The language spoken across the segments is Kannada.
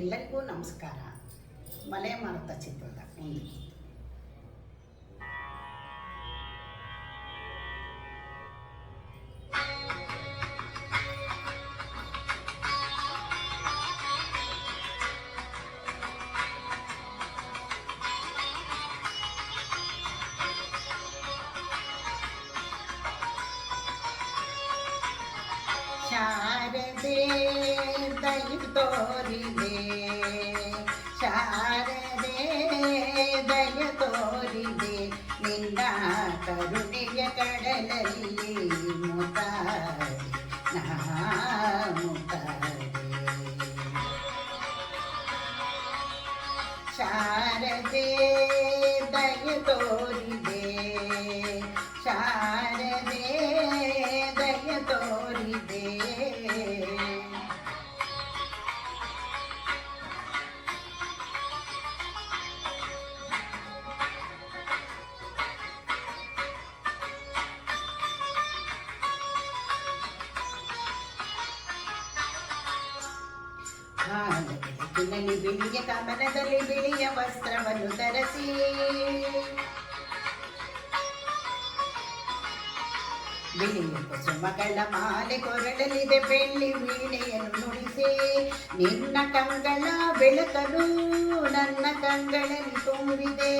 ಎಲ್ಲರಿಗೂ ನಮಸ್ಕಾರ. ಮಲೆ ಮಾರುತ ಚಿತ್ರದ ಒಂದು ಶಾರದೆ ದಯ ತೋರಿದೆ ಶಾರದೆ ದಯ ತೋರಿದೆ ನಿನ್ನ ಕರುಣೆಯ ಕಡಲಲ್ಲಿ ಮುತಾದೆ ನಾ ಮುತಾದೆ ಶಾರದೆ ಬೆಳಕಿನಲ್ಲಿ ಬಿಳಿಯ ಕಮಲದಲ್ಲಿ ಬಿಳಿಯ ವಸ್ತ್ರವನ್ನು ಧರಿಸಿ. ಬಿಳಿಯ ಕುಸುಮಗಳ ಮಾಲೆ ಕೊರಳಲಿದೆ ಬೆಳ್ಳಿ ವೀಣೆಯನ್ನು ನುಡಿಸಿ. ನಿನ್ನ ಕಂಗಳ ಬೆಳಕಲು ನನ್ನ ಕಂಗಳಲ್ಲಿ ತುಂಬಿದೆ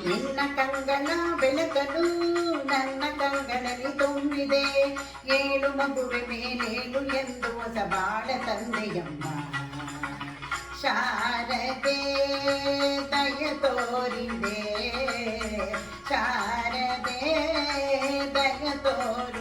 ನಿನ್ನ ಕಂಗಳ ಬೆಳಕಲು ನನ್ನ ಕಂಗಳಲ್ಲಿ ತುಂಬಿದೆ ಏಳು ಮಗುವೆ ಮೇಲೇಳು ಎಂದು ಹೊಸ ಬಾಳ ತಂದೆಯಮ್ಮ ಶಾರದೆ ದಯ ತೋರಿದೆ ಶಾರದೆ ದಯ ತೋರಿದೆ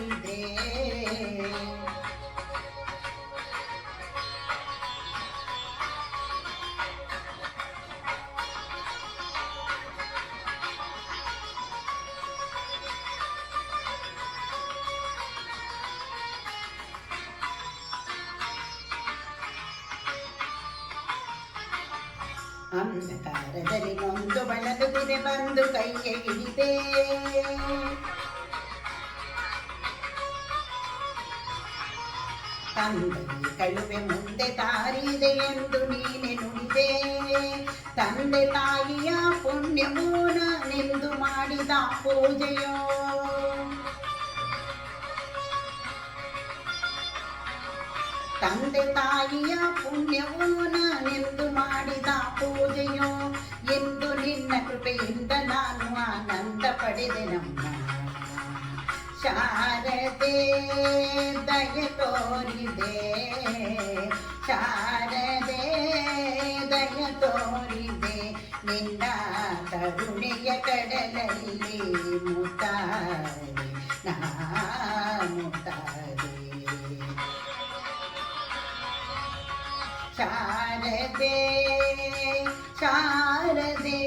ಅಂಧಕಾರದಲ್ಲಿ ಬಣ್ಣದ ಬಳಲುತ್ತಿದೆ ಬಂದು ಕೈಗೆ ಹಿಡಿದೆ ತಂದೆಗೆ ಕಳುವೆ ಮುಂದೆ ತಾರಿದೆ ಎಂದು ನೀನೆ ನುಡಿದೆ ತಂದೆ ತಾಯಿಯ ಪುಣ್ಯವೂನ ನಿಂದು ಮಾಡಿದ ಪೂಜೆಯೋ ತಂದೆ ತಾಯಿಯ ಪುಣ್ಯವೂ ನಾನೆಂದು ಮಾಡಿದ ಕೃಪೆಯಿಂದ ನಾನು ಆನಂದ ಪಡೆದೆ ನಮ್ಮ ಶಾರದೆ, ದಯ ತೋರಿದೆ. ಶಾರದೆ, ದಯ ತೋರಿದೆ. ನಿನ್ನ ಕರುಣೆಯ ಕಡಲಲ್ಲಿ ಮುತ್ತಾರೆ ನಾ ಮುತಾರೆ ಶಾರದೆ ಶಾರದೆ ಶಾರದೆ